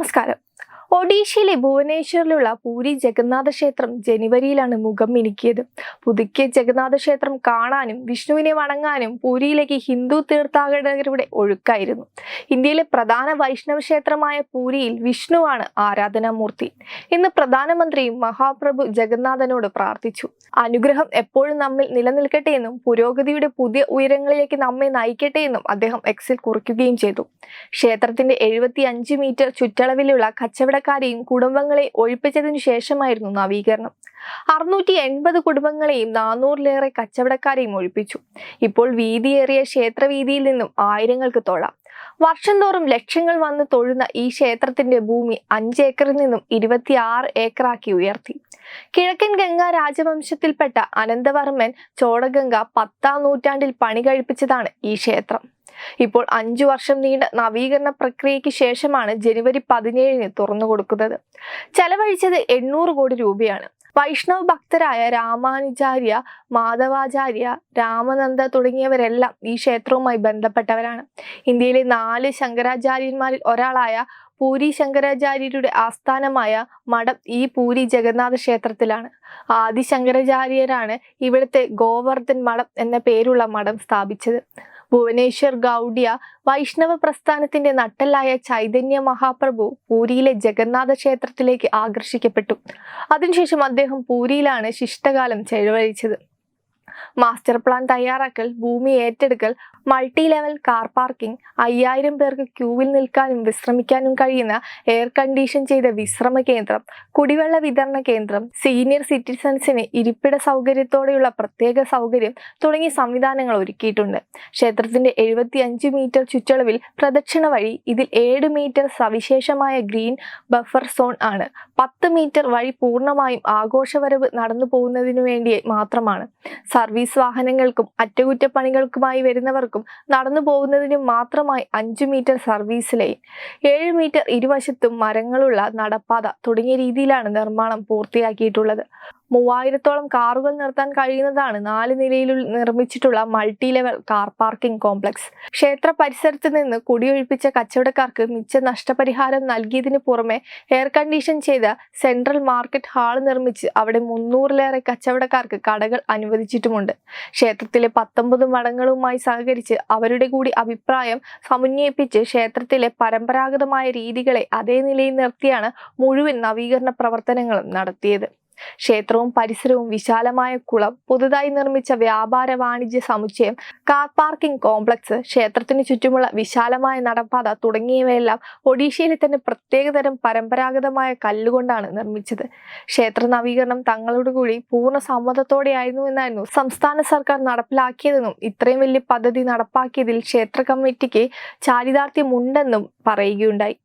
നമസ്കാരം ഒഡീഷയിലെ ഭുവനേശ്വറിലുള്ള പൂരി ജഗന്നാഥ ക്ഷേത്രം ജനുവരിയിലാണ് മുഖം മിനുക്കിയത്. പുതുക്കിയ ജഗന്നാഥ ക്ഷേത്രം കാണാനും വിഷ്ണുവിനെ വണങ്ങാനും പൂരിയിലേക്ക് ഹിന്ദു തീർത്ഥാടകരുടെ ഒഴുക്കായിരുന്നു. ഇന്ത്യയിലെ പ്രധാന വൈഷ്ണവ ക്ഷേത്രമായ പൂരിയിൽ വിഷ്ണുവാണ് ആരാധനാമൂർത്തി. ഇന്ന് പ്രധാനമന്ത്രി മഹാപ്രഭു ജഗന്നാഥനോട് പ്രാർത്ഥിച്ചു. അനുഗ്രഹം എപ്പോഴും നമ്മിൽ നിലനിൽക്കട്ടെ എന്നും പുരോഗതിയുടെ പുതിയ ഉയരങ്ങളിലേക്ക് നമ്മെ നയിക്കട്ടെ എന്നും അദ്ദേഹം എക്സിൽ കുറിക്കുകയും ചെയ്തു. ക്ഷേത്രത്തിന്റെ എഴുപത്തി അഞ്ച് മീറ്റർ ചുറ്റളവിലുള്ള കച്ചവടക്കാരെയും കുടുംബങ്ങളെ ഒഴിപ്പിച്ചതിനു ശേഷമായിരുന്നു നവീകരണം. അറുന്നൂറ്റി എൺപത് കുടുംബങ്ങളെയും നാനൂറിലേറെ കച്ചവടക്കാരെയും ഒഴിപ്പിച്ചു. ഇപ്പോൾ വീതിയേറിയ ക്ഷേത്രവീതിയിൽ നിന്നും ആയിരങ്ങൾക്ക് തൊഴാം. വർഷം തോറും ലക്ഷങ്ങൾ വന്ന് തൊഴുന്ന ഈ ക്ഷേത്രത്തിന്റെ ഭൂമി അഞ്ച് ഏക്കറിൽ നിന്നും ഇരുപത്തിയാറ് ഏക്കറാക്കി ഉയർത്തി. കിഴക്കൻ ഗംഗ രാജവംശത്തിൽപ്പെട്ട അനന്തവർമ്മൻ ചോടഗംഗ പത്താം നൂറ്റാണ്ടിൽ പണി കഴിപ്പിച്ചതാണ് ഈ ക്ഷേത്രം. ഇപ്പോൾ അഞ്ചു വർഷം നീണ്ട നവീകരണ പ്രക്രിയയ്ക്ക് ശേഷമാണ് ജനുവരി പതിനേഴിന് തുറന്നു കൊടുക്കുന്നത്. ചെലവഴിച്ചത് എണ്ണൂറ് കോടി രൂപയാണ്. വൈഷ്ണവ ഭക്തരായ രാമാനുചാര്യ മാധവാചാര്യ രാമനന്ദ തുടങ്ങിയവരെല്ലാം ഈ ക്ഷേത്രവുമായി ബന്ധപ്പെട്ടവരാണ്. ഇന്ത്യയിലെ നാല് ശങ്കരാചാര്യന്മാരിൽ ഒരാളായ പൂരി ശങ്കരാചാര്യരുടെ ആസ്ഥാനമായ മഠം ഈ പൂരി ജഗന്നാഥ ക്ഷേത്രത്തിലാണ്. ആദി ശങ്കരാചാര്യരാണ് ഇവിടുത്തെ ഗോവർദ്ധൻ മഠം എന്ന പേരുള്ള മഠം സ്ഥാപിച്ചത്. ഭുവനേശ്വർ ഗൗഡിയ വൈഷ്ണവ പ്രസ്ഥാനത്തിന്റെ നട്ടലായ ചൈതന്യ മഹാപ്രഭു പൂരിയിലെ ജഗന്നാഥ ക്ഷേത്രത്തിലേക്ക് ആകർഷിക്കപ്പെട്ടു. അതിനുശേഷം അദ്ദേഹം പൂരിയിലാണ് ശിഷ്ടകാലം ചെലവഴിച്ചത്. മാസ്റ്റർ പ്ലാൻ തയ്യാറാക്കൽ ഭൂമി ഏറ്റെടുക്കൽ മൾട്ടി ലെവൽ കാർ പാർക്കിംഗ് അയ്യായിരം പേർക്ക് ക്യൂവിൽ നിൽക്കാനും വിശ്രമിക്കാനും കഴിയുന്ന എയർ കണ്ടീഷൻ ചെയ്ത വിശ്രമ കേന്ദ്രം കുടിവെള്ള വിതരണ കേന്ദ്രം സീനിയർ സിറ്റിസൺസിന് ഇരിപ്പിട സൗകര്യത്തോടെയുള്ള പ്രത്യേക സൗകര്യം തുടങ്ങിയ സംവിധാനങ്ങൾ ഒരുക്കിയിട്ടുണ്ട്. ക്ഷേത്രത്തിന്റെ എഴുപത്തി അഞ്ച് മീറ്റർ ചുറ്റളവിൽ പ്രദക്ഷിണ വഴി ഇതിൽ ഏഴ് മീറ്റർ സവിശേഷമായ ഗ്രീൻ ബഫർ സോൺ ആണ്. പത്ത് മീറ്റർ വഴി പൂർണമായും ആഘോഷവരവ് നടന്നു പോകുന്നതിനു വേണ്ടി മാത്രമാണ്. സർവീസ് വാഹനങ്ങൾക്കും അറ്റകുറ്റപ്പണികൾക്കുമായി വരുന്നവർക്കും നടന്നു പോകുന്നതിനും മാത്രമായി അഞ്ചു മീറ്റർ സർവീസ് ലൈൻ ഏഴ് മീറ്റർ ഇരുവശത്തും മരങ്ങളുള്ള നടപ്പാത തുടങ്ങിയ രീതിയിലാണ് നിർമ്മാണം പൂർത്തിയാക്കിയിട്ടുള്ളത്. മൂവായിരത്തോളം കാറുകൾ നിർത്താൻ കഴിയുന്നതാണ് നാല് നിലയിൽ നിർമ്മിച്ചിട്ടുള്ള multi level car parking complex ക്ഷേത്ര പരിസരത്ത് നിന്ന് കുടിയൊഴിപ്പിച്ച കച്ചവടക്കാർക്ക് മിച്ച നഷ്ടപരിഹാരം നൽകിയതിനു പുറമെ എയർ കണ്ടീഷൻ ചെയ്ത സെൻട്രൽ മാർക്കറ്റ് ഹാൾ നിർമ്മിച്ച് അവിടെ മുന്നൂറിലേറെ കച്ചവടക്കാർക്ക് കടകൾ അനുവദിച്ചിട്ടുമുണ്ട്. ക്ഷേത്രത്തിലെ പത്തൊമ്പത് മഠങ്ങളുമായി സഹകരിച്ച് അവരുടെ കൂടി അഭിപ്രായം സമന്വയിപ്പിച്ച് ക്ഷേത്രത്തിലെ പരമ്പരാഗതമായ രീതികളെ അതേ നിലയിൽ നിർത്തിയാണ് മുഴുവൻ നവീകരണ പ്രവർത്തനങ്ങളും നടത്തിയത്. ക്ഷേത്രവും പരിസരവും വിശാലമായ കുളം പുതുതായി നിർമ്മിച്ച വ്യാപാര വാണിജ്യ സമുച്ചയം കാർ പാർക്കിംഗ് കോംപ്ലക്സ് ക്ഷേത്രത്തിന് ചുറ്റുമുള്ള വിശാലമായ നടപ്പാത തുടങ്ങിയവയെല്ലാം ഒഡീഷയിലെ തന്നെ പ്രത്യേകതരം പരമ്പരാഗതമായ കല്ലുകൊണ്ടാണ് നിർമ്മിച്ചത്. ക്ഷേത്ര നവീകരണം തങ്ങളുടെ കൂടി പൂർണ സമ്മതത്തോടെയായിരുന്നു എന്നായിരുന്നു സംസ്ഥാന സർക്കാർ നടപ്പിലാക്കിയതെന്നും ഇത്രയും വലിയ പദ്ധതി നടപ്പാക്കിയതിൽ ക്ഷേത്ര കമ്മിറ്റിക്ക് ചാരിതാർത്ഥ്യമുണ്ടെന്നും പറയുകയുണ്ടായി.